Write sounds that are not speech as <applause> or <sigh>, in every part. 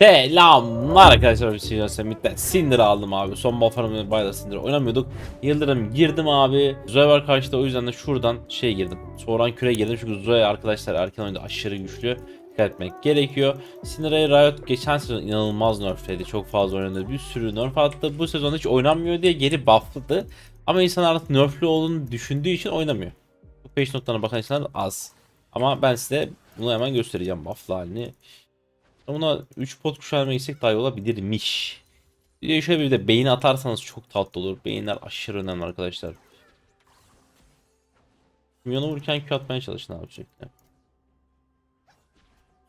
Selamlar arkadaşlar bir şey Semit'ten Cinder aldım abi. Son Buffer'ımı bayla Cinder oynamıyorduk. Yıldırım girdim abi. Zoe var karşıda o yüzden de şuradan şey girdim. Soğuran küre girdim çünkü Zoe arkadaşlar erken oyunda aşırı güçlü. Dikkat etmek gerekiyor. Cindera'yı Riot geçen sezon inanılmaz nerfledi. Çok fazla oynadı. Bir sürü nerf attı. Bu sezon hiç oynanmıyor diye geri buffladı. Ama insanlar artık nerflü olduğunu düşündüğü için oynamıyor. Bu page notlarına bakan insanlar az. Ama ben size bunu hemen göstereceğim bufflı halini Buna 3 pot kuşağına gitsek daha iyi olabilirmiş. Bir şöyle bir de beyin atarsanız çok tatlı olur. Beyinler aşırı önemli arkadaşlar. Milyonu vururken Q atmaya çalışın abi sürekli.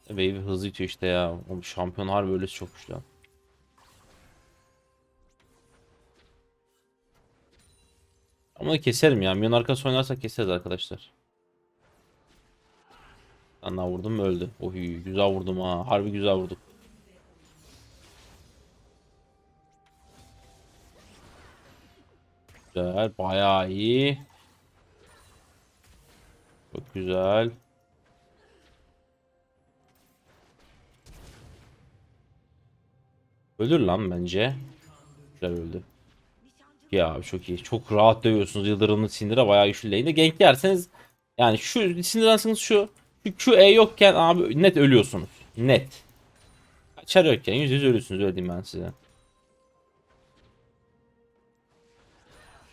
Wave'i hızlı itiyor işte ya. O şampiyon harbi öylesi çok güçlü. Ama keserim ya. Milyon arkası oynarsak keseriz arkadaşlar. Ben daha vurdum öldü. Oy güzel vurdum ha. Harbi güzel vurduk. Güzel. Bayağı iyi. Çok güzel. Ölür lan bence. Güzel öldü. Ya abi çok iyi. Çok rahat dövüyorsunuz. Yıldırımlı Sindir'e bayağı güçlü lane'de. Gank yerseniz yani şu Sindir'ansınız şu şu QE yokken abi net ölüyorsunuz. Net. Açar yokken yüz yüz ölürsünüz öyle ben size.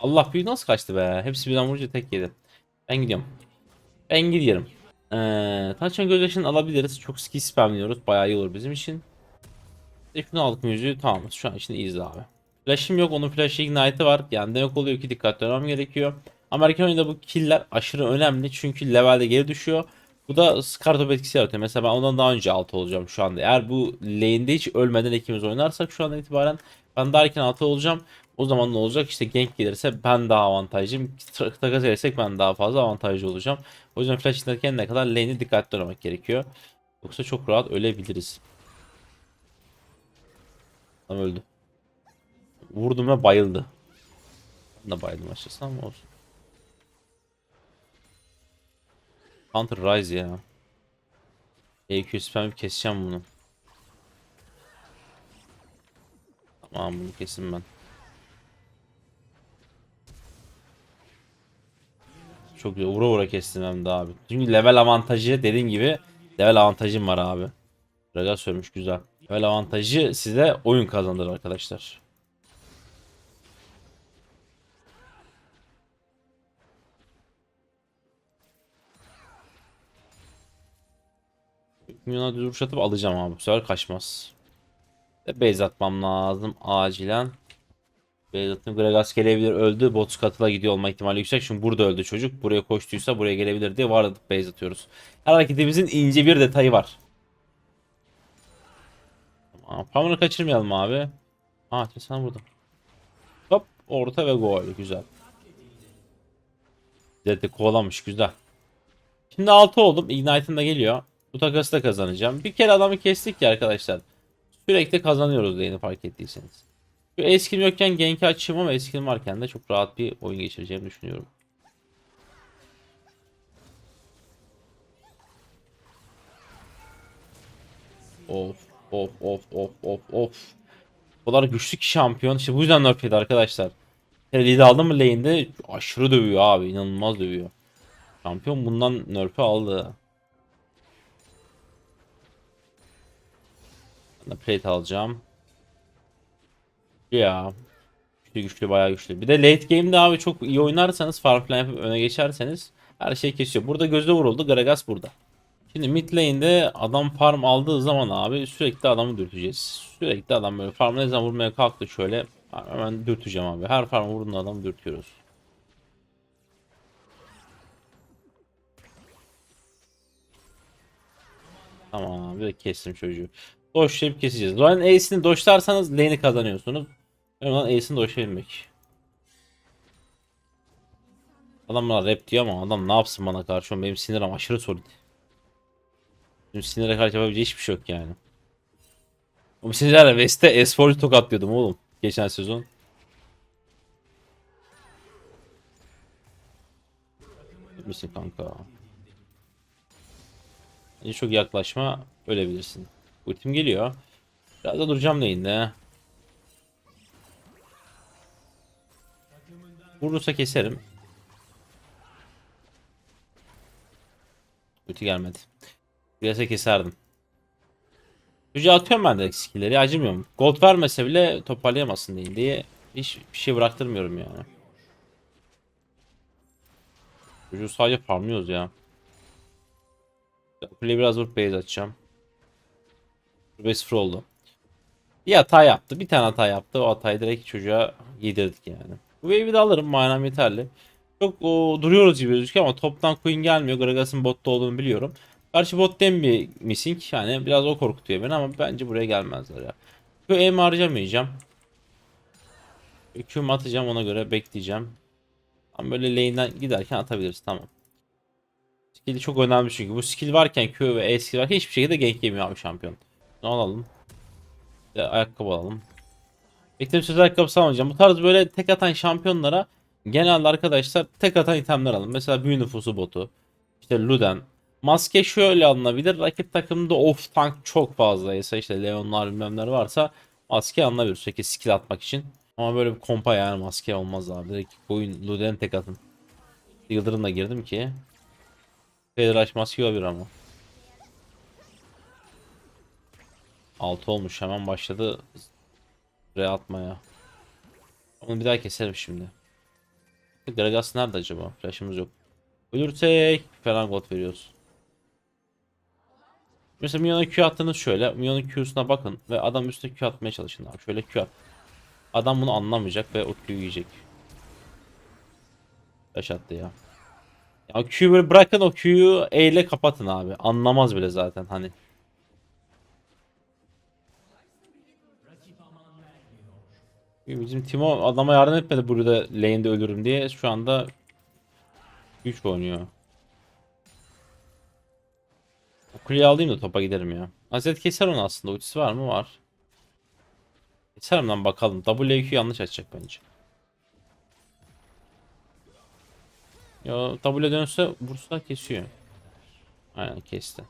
Allah büyük nasıl kaçtı be. Hepsi birden vurunca tek yedi. Ben gidiyorum. Ben gidiyorum. Ee, Taçan gözyaşını alabiliriz. Çok skill spamliyoruz. Bayağı iyi olur bizim için. De şunu aldık müziği. Tamam. Şu an için iyiyiz abi. Flash'ım yok. Onun flash ignite'ı var. Yani demek oluyor ki dikkatli olmam gerekiyor. Amerikan oyunda bu killer aşırı önemli. Çünkü levelde geri düşüyor. Bu da Scar etkisi yaratıyor. Mesela ben ondan daha önce 6 olacağım şu anda. Eğer bu lane'de hiç ölmeden ikimiz oynarsak şu andan itibaren ben daha erken 6 olacağım. O zaman ne olacak? İşte gank gelirse ben daha avantajlıyım. Ta- Takas edersek ben daha fazla avantajlı olacağım. O yüzden flash içindeyken ne kadar lane'i dikkatli oynamak gerekiyor. Yoksa çok rahat ölebiliriz. Adam öldü. Vurdum ve bayıldı. Ben de bayıldım açıkçası ama olsun. Counter Rise ya. EQ spam keseceğim bunu. Tamam bunu kesin ben. Çok güzel. Vura vura kestim hem de abi. Çünkü level avantajı dediğim gibi level avantajım var abi. Raga sövmüş güzel. Level avantajı size oyun kazandırır arkadaşlar. Milyona düz atıp alacağım abi. Bu sefer kaçmaz. Ve base atmam lazım acilen. Base attım. Gragas gelebilir öldü. Bots katıla gidiyor olma ihtimali yüksek. Çünkü burada öldü çocuk. Buraya koştuysa buraya gelebilir diye vardık base atıyoruz. Her hareketimizin ince bir detayı var. Tamam. Power'ı kaçırmayalım abi. Aa sen burada. Hop orta ve gol. Güzel. Zed'i kovalamış güzel. Şimdi 6 oldum. Ignite'ın da geliyor. Bu takası da kazanacağım. Bir kere adamı kestik ya arkadaşlar. Sürekli kazanıyoruz lane'i fark ettiyseniz. Şu eskin yokken gank'i açayım ama eskin varken de çok rahat bir oyun geçireceğimi düşünüyorum. Of of of of of of. Kadar güçlü ki şampiyon. İşte bu yüzden nerf yedi arkadaşlar. Lead aldı mı lane'de aşırı dövüyor abi. inanılmaz dövüyor. Şampiyon bundan nerf'i aldı. Plate alacağım. Ya. Güçlü güçlü bayağı güçlü. Bir de late game'de abi çok iyi oynarsanız farm falan yapıp öne geçerseniz her şey kesiyor. Burada gözde vuruldu. Gragas burada. Şimdi mid lane'de adam farm aldığı zaman abi sürekli adamı dürteceğiz. Sürekli adam böyle farm ne zaman vurmaya kalktı şöyle hemen dürteceğim abi. Her farm vurduğunda adamı dürtüyoruz. Tamam de kestim çocuğu. Doşlayıp keseceğiz. Zoran'ın Ace'ini doşlarsanız lane'i kazanıyorsunuz. Önemli olan Ace'ini doşlayabilmek. Adam bana rap diyor ama adam ne yapsın bana karşı benim sinirim aşırı solid. Benim sinire karşı yapabileceği hiçbir şey yok yani. O sinirlerle West'te Espor'cu tokatlıyordum oğlum. Geçen sezon. Misin kanka? En çok yaklaşma ölebilirsin. Ultim geliyor. Biraz da duracağım lane'de. Vurursa keserim. Ulti gelmedi. Biraz keserdim. Çocuğa atıyorum ben de skill'leri acımıyorum. Gold vermese bile toparlayamazsın diye, diye hiç bir şey bıraktırmıyorum yani. Çocuğu sadece farmlıyoruz ya. Kuleyi biraz vurup base açacağım. 5-0 oldu. Bir hata yaptı. Bir tane hata yaptı. O hatayı direkt çocuğa yedirdik yani. Bu wave'i de alırım. Manam yeterli. Çok o, duruyoruz gibi gözüküyor ama toptan Queen gelmiyor. Gragas'ın botta olduğunu biliyorum. Karşı bot'tan bir missing. Yani biraz o korkutuyor beni ama bence buraya gelmezler ya. Şu aim harcamayacağım. Q'm atacağım ona göre bekleyeceğim. Ama böyle lane'den giderken atabiliriz tamam. Skill çok önemli çünkü. Bu skill varken Q ve E skill varken hiçbir şekilde gank yemiyor abi şampiyon. Ne alalım? De ayakkabı alalım. Beklediğim söz ayakkabısı almayacağım. Bu tarz böyle tek atan şampiyonlara genelde arkadaşlar tek atan itemler alın. Mesela büyü nüfusu botu. İşte Luden. Maske şöyle alınabilir. Rakip takımda off tank çok fazlaysa işte Leonlar bilmemler varsa maske alınabilir. Sürekli skill atmak için. Ama böyle bir kompa yani maske olmaz abi. Direkt oyun Luden tek atın. Yıldırımla girdim ki. Federaş maske olabilir ama. 6 olmuş hemen başladı Re atmaya. Onu bir daha keserim şimdi. Gragas nerede acaba? Flash'ımız yok. Ölürsek falan gold veriyoruz. Mesela Minyon'a Q attığınız şöyle. Minyon'un Q'suna bakın ve adam üstüne Q atmaya çalışın abi. Şöyle Q at. Adam bunu anlamayacak ve o Q'yu yiyecek. Flash attı ya. Ya Q'yu böyle bırakın o Q'yu E ile kapatın abi. Anlamaz bile zaten hani. Bizim Timo adama yardım etmedi burada lane'de ölürüm diye. Şu anda güç oynuyor. Kuleyi alayım da topa giderim ya. Hazret keser onu aslında. Ultisi var mı? Var. Keserim lan bakalım. WQ yanlış açacak bence. Ya W dönse vursa kesiyor. Aynen kesti.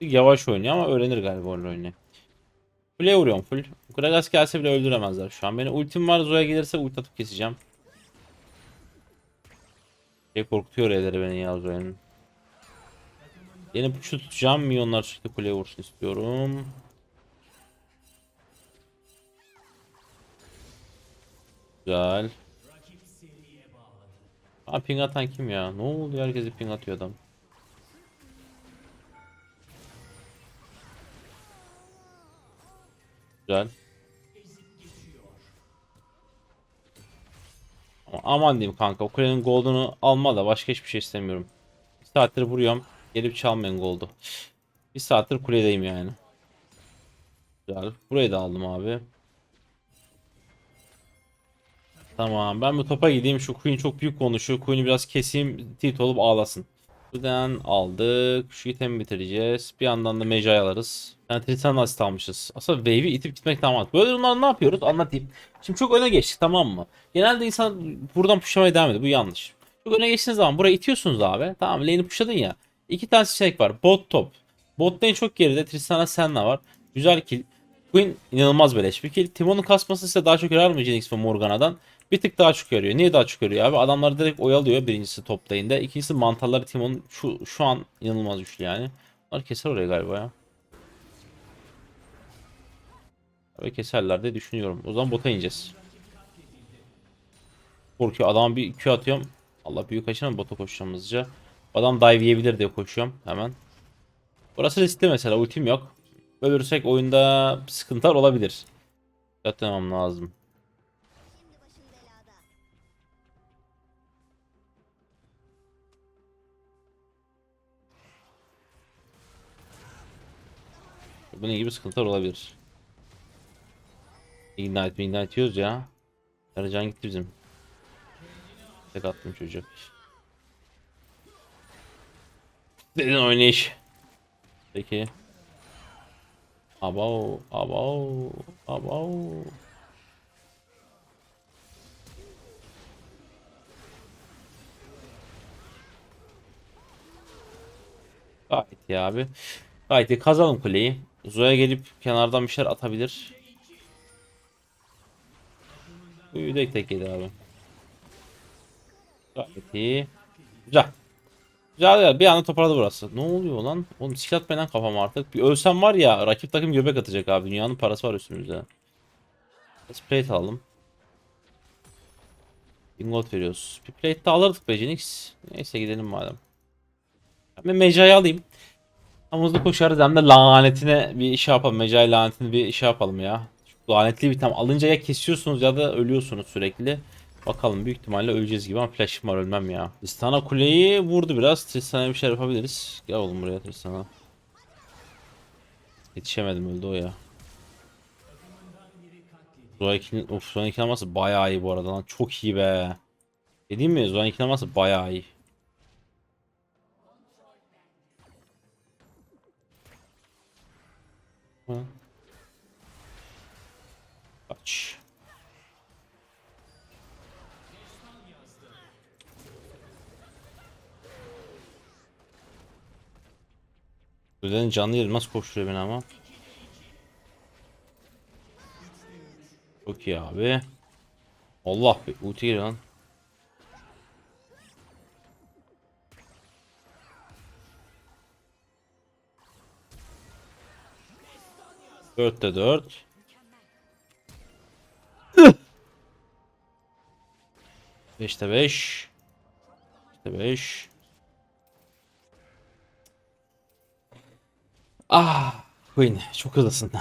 Yavaş oynuyor ama öğrenir galiba oyunu. Kuleye vuruyorum full. Gragas gelse bile öldüremezler şu an. Beni ultim var Zoya gelirse ult atıp keseceğim. Şey korkutuyor evleri beni ya Zoya'nın. Yeni push'u tutacağım. Milyonlar sürekli kuleye vursun istiyorum. Güzel. Aa ping atan kim ya? Ne oldu herkese ping atıyor adam. Güzel. Ama aman diyeyim kanka o kulenin gold'unu alma da başka hiçbir şey istemiyorum. Bir saattir vuruyorum. Gelip çalmayın gold'u. Bir saattir kuledeyim yani. Güzel. Burayı da aldım abi. Tamam ben bu topa gideyim. Şu Queen çok büyük konuşuyor. Queen'i biraz keseyim. Tilt olup ağlasın. Buradan aldık. Şu itemi bitireceğiz. Bir yandan da Mejai alırız. Yani Triton Asist almışız. Aslında Wave'i itip gitmek tamam. Böyle durumlarda ne yapıyoruz? Anlatayım. Şimdi çok öne geçtik tamam mı? Genelde insan buradan pushlamaya devam ediyor. Bu yanlış. Çok öne geçtiğiniz zaman buraya itiyorsunuz abi. Tamam lane'i pushladın ya. İki tane seçenek var. Bot top. Bot lane çok geride. Tristana Senna var. Güzel kill. Queen inanılmaz beleş bir kill. Timon'un kasması ise daha çok yarar mı Jinx ve Morgana'dan? Bir tık daha çok yarıyor. Niye daha çok yarıyor abi? Adamlar direkt oyalıyor birincisi top lane'de. İkincisi mantarları Timon'un şu, şu an inanılmaz güçlü yani. Bunlar keser oraya galiba ya. Ve keserler diye düşünüyorum. O zaman bota ineceğiz. Korkuyor. Adam bir Q atıyorum. Allah büyük kaçırma bota koşacağım. Adam dive yiyebilir diye koşuyorum hemen. Burası riskli mesela ultim yok. Ölürsek oyunda sıkıntılar olabilir. Yatmam lazım. Bunun gibi sıkıntılar olabilir. Ignite ignite diyoruz ya. Yarıcan gitti bizim. Tek attım çocuğu. Dedin oynayış. Peki. Abav, abav, abav. Gayet iyi abi. Gayet iyi kazalım kuleyi. Zoya gelip kenardan bir şeyler atabilir. Yedek tek yedi abi. Gayet iyi. Güzel. Güzel ya bir anda toparladı burası. Ne oluyor lan? Oğlum silah atmayın lan kafam artık. Bir ölsem var ya rakip takım göbek atacak abi. Dünyanın parası var üstümüzde. Let's plate alalım. Bingot veriyoruz. Bir plate de alırdık be Jinx. Neyse gidelim madem. Ben Meca'yı alayım. Tam koşarız hem de lanetine bir şey yapalım. Mecai lanetini bir şey yapalım ya. Lanetli bir tam alınca ya kesiyorsunuz ya da ölüyorsunuz sürekli. Bakalım büyük ihtimalle öleceğiz gibi ama flash'ım var ölmem ya. Tristana kuleyi vurdu biraz. Tristana'ya bir şey yapabiliriz. Gel oğlum buraya Tristana. Yetişemedim öldü o ya. Zoa 2'nin of Zoa 2'nin alması bayağı iyi bu arada lan. Çok iyi be. Dediğim mi Zoa 2'nin alması bayağı iyi. Hı. Kaç. Özellikle canlı nasıl koşturuyor beni ama. Çok iyi abi. Allah be ulti lan. Dörtte dört. Beşte beş. Beşte beş. Ah, Queen çok hızlısın.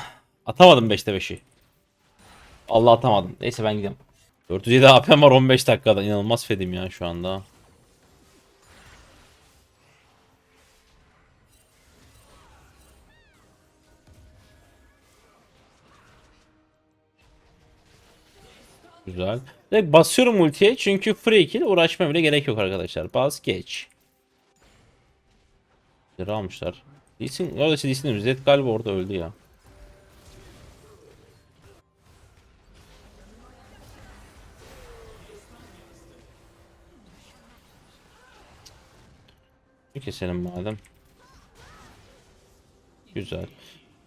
Atamadım 5'te 5'i. Allah atamadım. Neyse ben gidiyorum. 407 AP'm var 15 dakikada. İnanılmaz fedim ya şu anda. Güzel. Direkt basıyorum ultiye çünkü free kill uğraşmaya bile gerek yok arkadaşlar. Bas geç. Zırh almışlar. Lee Sin, orada Lee Sin Zed galiba orada öldü ya. Keselim madem. Güzel.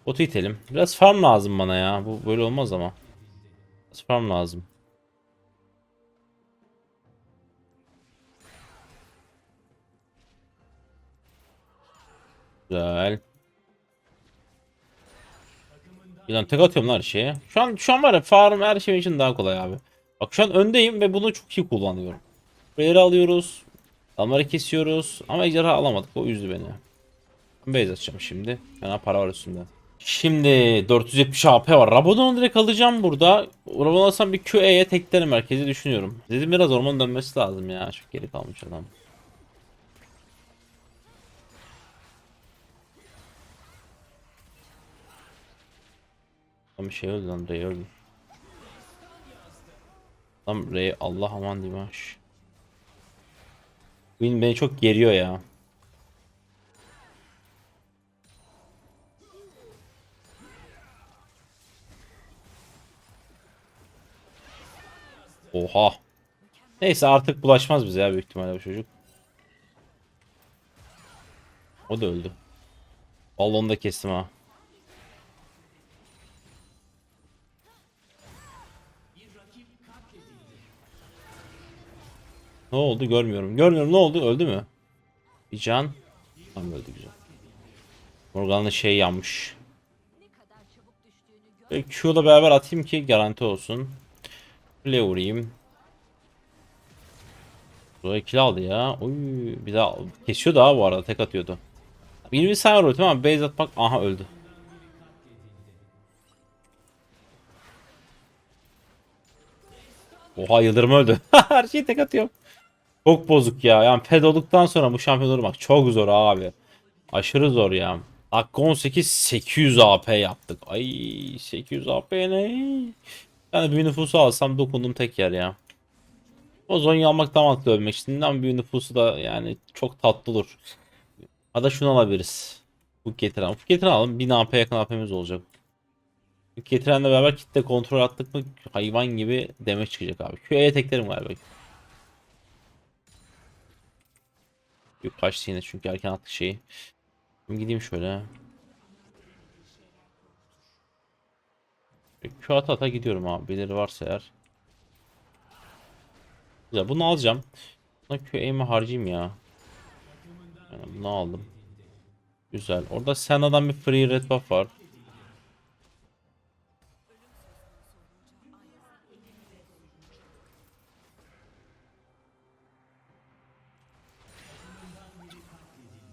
Botu itelim. Biraz farm lazım bana ya. Bu böyle olmaz ama. Biraz farm lazım. Güzel. Yine tek atıyorum lan her şeye. Şu an şu an var ya farm her şey için daha kolay abi. Bak şu an öndeyim ve bunu çok iyi kullanıyorum. Rare alıyoruz. Damları kesiyoruz. Ama ejderha alamadık. O üzdü beni. Ben base açacağım şimdi. Fena para var üstünde. Şimdi 470 AP var. Rabadon'u direkt alacağım burada. Rabadon alsam bir QE'ye teklerim merkezi düşünüyorum. Dedim biraz orman dönmesi lazım ya. Çok geri kalmış adam. Tam şey öldü lan Ray öldü. Tam Ray Allah aman Dimaş. Win beni çok geriyor ya. Oha. Neyse artık bulaşmaz bize ya büyük ihtimalle bu çocuk. O da öldü. Vallahi onu da kestim ha. Ne oldu görmüyorum. Görmüyorum ne oldu öldü mü? Bir can. Tamam öldü güzel. Morgan'ın şey yanmış. Q'la beraber atayım ki garanti olsun. Kule vurayım. Zoe kill aldı ya. Oy, bir daha kesiyor daha bu arada tek atıyordu. 20 saniye var tamam base atmak aha öldü. Oha Yıldırım öldü. <laughs> Her şeyi tek atıyor. Çok bozuk ya. Yani fed olduktan sonra bu şampiyon olmak çok zor abi. Aşırı zor ya. Dakika 18 800 AP yaptık. Ay 800 AP ne? Yani bir nüfusu alsam dokundum tek yer ya. O Zonya almak daha mantıklı ölmek ama bir nüfusu da yani çok tatlı olur. Ya da şunu alabiliriz. Bu getiren. Bu getiren alalım. 1000 AP yakın AP'miz olacak. Bu getirenle beraber kitle kontrol attık mı hayvan gibi demek çıkacak abi. Q'ye teklerim galiba. Yok kaçtı yine çünkü erken attık şeyi. Şimdi gideyim şöyle. E, Şu ata ata gidiyorum abi. Birileri varsa eğer. Güzel bunu alacağım. Buna Q aim'i harcayayım ya. Yani bunu aldım. Güzel. Orada Senna'dan bir free red buff var.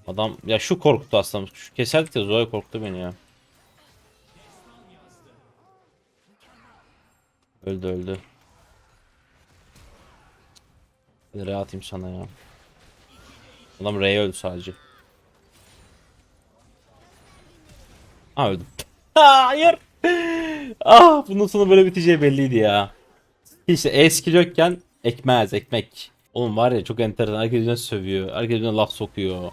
Adam ya şu korkuttu aslında. Şu keserdik de Zoe korktu beni ya. Öldü öldü. Nereye atayım sana ya. Adam R'ye öldü sadece. Ha öldüm. <laughs> Hayır. Ah bunun sonu böyle biteceği belliydi ya. İşte eski yokken ekmez ekmek. Oğlum var ya çok enteresan. Herkes sövüyor. Herkes laf sokuyor.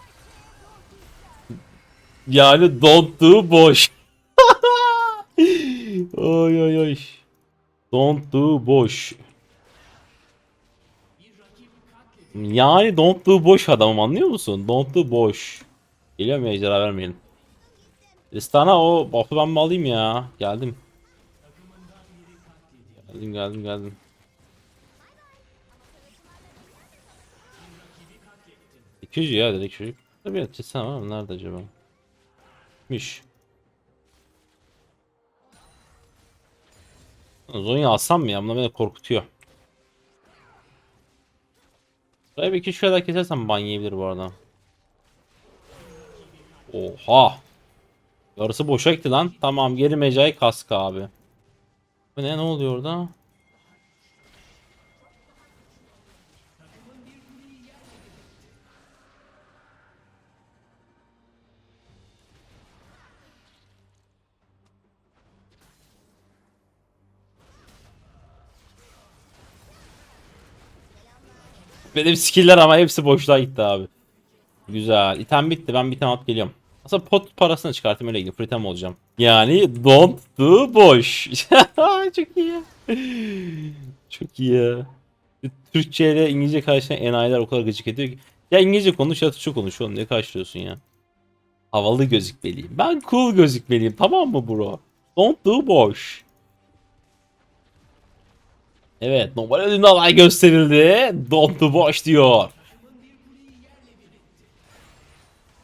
Yani don't do boş. <laughs> oy oy oy. Don't do boş. Yani don't do boş adamım anlıyor musun? Don't do boş. Geliyor mu ejderha vermeyelim. Tristana o buff'ı ben mi alayım ya? Geldim. Geldim geldim geldim. İki yüz ya direkt çocuk. Tabii ya Tristana var? Nerede acaba? Miş. Zonya alsam mı ya? Bunlar beni korkutuyor. Buraya bir iki üç kadar kesersem ban yiyebilir bu arada. Oha. Yarısı boşa gitti lan. Tamam geri mecai kask abi. Bu ne ne oluyor orada? Benim skill'ler ama hepsi boşluğa gitti abi. Güzel. İtem bitti. Ben bir item alıp geliyorum. Aslında pot parasını çıkartayım öyle gideyim. Free item olacağım. Yani don't do boş. <laughs> Çok iyi. Çok iyi. Türkçe ile İngilizce karşılayan enayiler o kadar gıcık ediyor ki. Ya İngilizce konuş ya Türkçe konuş oğlum. Ne karşılıyorsun ya? Havalı gözükmeliyim. Ben cool gözükmeliyim. Tamam mı bro? Don't do boş. Evet normal ödülün alay gösterildi. Don't do boş diyor.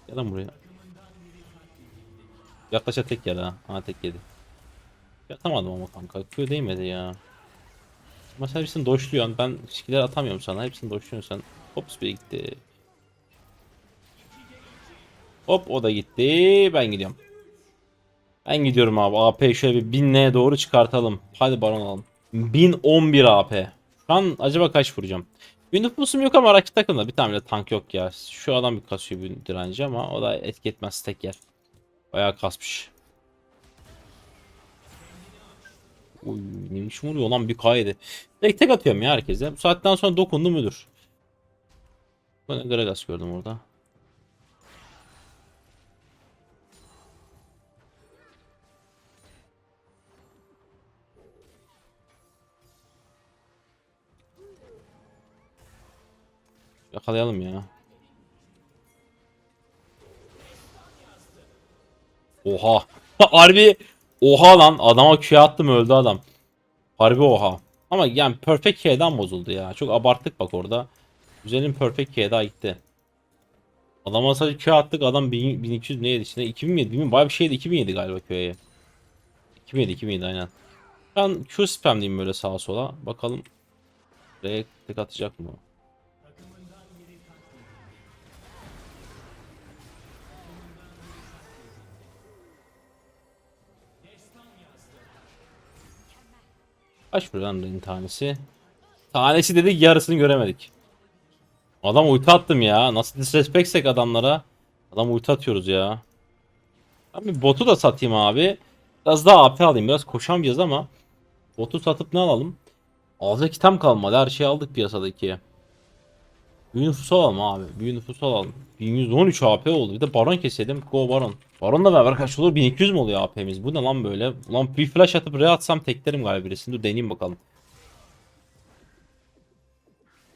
Gel lan buraya. Yaklaşa tek yer ha. Ha tek yedi. Yatamadım ama kanka. Q değmedi ya. Sen hepsini doşluyorsun. Ben skiller atamıyorum sana. Hepsini doşluyorsun sen. Hop bir gitti. Hop o da gitti. Ben gidiyorum. Ben gidiyorum abi. AP şöyle bir 1000'e doğru çıkartalım. Hadi baron alalım. 1011 AP. Şu an acaba kaç vuracağım? Bir nüfusum yok ama rakip takımda bir tane bile tank yok ya. Şu adam bir kasıyor bir direnci ama o da etki etmez tek yer. Bayağı kasmış. Uy neymiş vuruyor lan bir kaydı. Tek tek atıyorum ya herkese. Bu saatten sonra dokundu müdür? Ben Gragas gördüm orada. Yakalayalım ya. Oha. Harbi oha lan adama Q attım öldü adam. Harbi oha. Ama yani Perfect K'den bozuldu ya. Çok abarttık bak orada. Güzelin Perfect K gitti. Adama sadece Q attık adam 1000 1200 neydi işte 2000 mi 1000 bayağı bir şeydi 2000 yedi galiba Q'ye. 2000 yedi 2000 yedi aynen. Ben Q spamliyim böyle sağa sola. Bakalım. R tek atacak mı? Kaç buradan Rin tanesi? Tanesi dedik yarısını göremedik. Adam ulti attım ya. Nasıl disrespectsek adamlara. Adam ulti atıyoruz ya. Bir botu da satayım abi. Biraz daha AP alayım. Biraz koşamayacağız ama. Botu satıp ne alalım? Alacak item kalmadı. Her şeyi aldık piyasadaki. Büyü nüfusu alalım abi. Büyü nüfusu alalım. 1113 AP oldu. Bir de baron keselim. Go baron. Baronla beraber kaç olur? 1200 mi oluyor AP'miz? Bu ne lan böyle? Ulan bir flash atıp re atsam teklerim galiba birisini. Dur deneyeyim bakalım.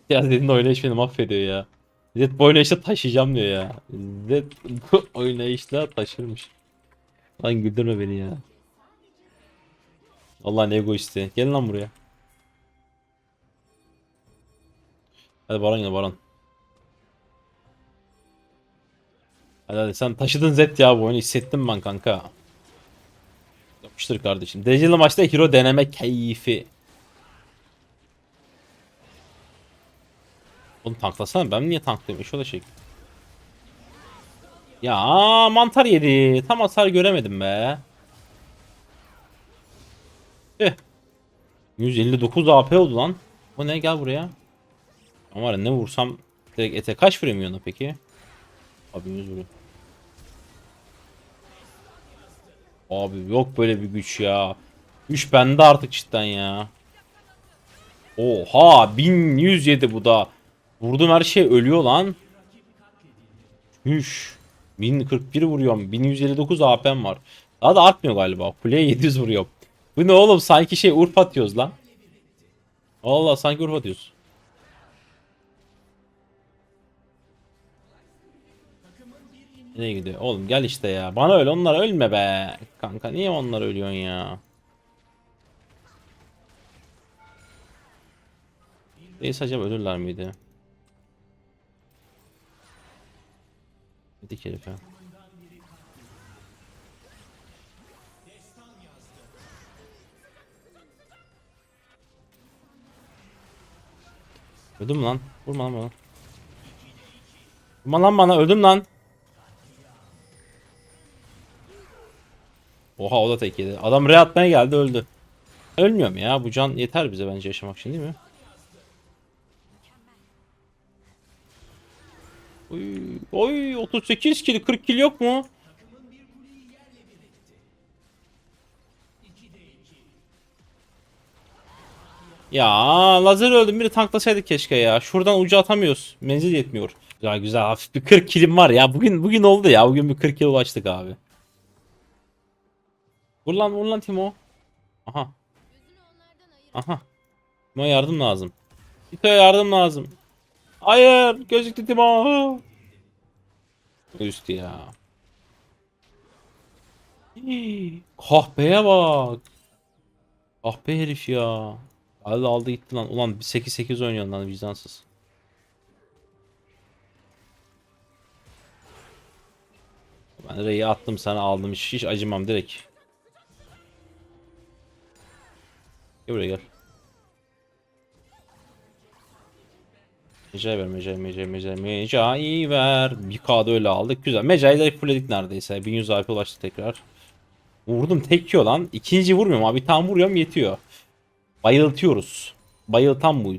Ya dediğin oynayış beni mahvediyor ya. Zed bu oynayışla taşıyacağım diyor ya. Zed bu <laughs> oynayışla taşırmış. Lan güldürme beni ya. Allah ne egoisti. Gelin lan buraya. Hadi Baron yine Baron. Hadi hadi sen taşıdın Zed ya bu oyunu hissettim ben kanka. Yapıştır kardeşim. Dereceli maçta hero deneme keyfi. Oğlum tanklasana ben niye o da şey. Ya mantar yedi. Tam hasar göremedim be. Eh. 159 AP oldu lan. O ne gel buraya. Ama ne vursam direkt ete kaç ona peki? Abi 100 vuruyor. Abi yok böyle bir güç ya. Güç bende artık cidden ya. Oha 1107 bu da. Vurdum her şey ölüyor lan. Üş. 1041 vuruyorum. 1159 AP'm var. Daha da artmıyor galiba. Kuleye 700 vuruyorum. Bu ne oğlum sanki şey urf atıyoruz lan. Valla sanki urf atıyoruz. Nereye gidiyor? Oğlum gel işte ya. Bana öyle onlar ölme be. Kanka niye onlar ölüyorsun ya? Neyse acaba ölürler miydi? Dik herif ya. Öldüm lan. Vurma lan bana. Vurma lan bana. Öldüm lan. Oha o da tek yedi. Adam re atmaya geldi öldü. Ölmüyorum ya. Bu can yeter bize bence yaşamak için değil mi? Oy, oy 38 kill 40 kill yok mu? Ya lazer öldüm biri tanklasaydık keşke ya. Şuradan ucu atamıyoruz. Menzil yetmiyor. Güzel güzel hafif bir 40 kilim var ya. Bugün bugün oldu ya. Bugün bir 40 kill ulaştık abi. Vur lan vur lan Timo. Aha. Aha. Timo yardım lazım. Timo'ya yardım lazım. Hayır gözüktü Timo. Üstü ya. Hii, Kahpeye bak. Kahpe herif ya. Aldı aldı gitti lan. Ulan 8-8 oynuyor lan vicdansız. Ben R'yi attım sana aldım hiç, hiç acımam direkt. Gel buraya gel. Mecai ver Mecai Mecai Mecai Mecai ver. Bir K'da öyle aldık. Güzel. Mecai'yi de fullledik neredeyse. 1100 AP ulaştı tekrar. Vurdum tek yiyor lan. İkinci vurmuyorum abi. Tane vuruyorum yetiyor. Bayıltıyoruz. Bayıltan bu.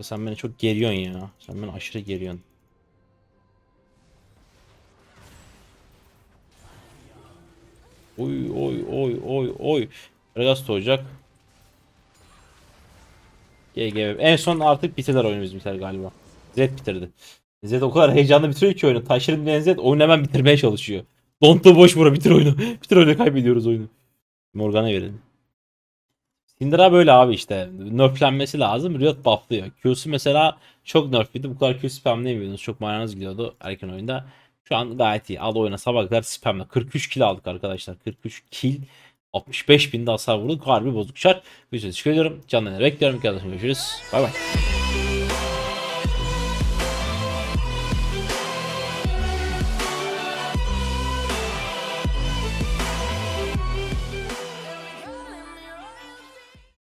Sen beni çok geriyorsun ya. Sen beni aşırı geriyorsun. Oy oy oy oy oy. Regas doğacak. GG. En son artık bitirdiler oyunu bizim biter galiba. Zed bitirdi. Zed o kadar heyecanlı bitiriyor ki oyunu. Taşırım diyen Zed oyunu hemen bitirmeye çalışıyor. Don't boş bura bitir oyunu. <laughs> bitir oyunu kaybediyoruz oyunu. Morgan'a verelim. Syndra böyle abi işte. Nerflenmesi lazım. Riot bufflıyor. Q'su mesela çok nerfliydi. Bu kadar Q spamlayamıyordunuz. Çok mananız gidiyordu erken oyunda. Şu an gayet iyi. Al oyuna sabah kadar spamla. 43 kill aldık arkadaşlar. 43 kill. 65 binde hasar vurduk. Harbi bozuk şart. Bir teşekkür ediyorum. Canlarına bekliyorum. Görüşürüz. Bay bay.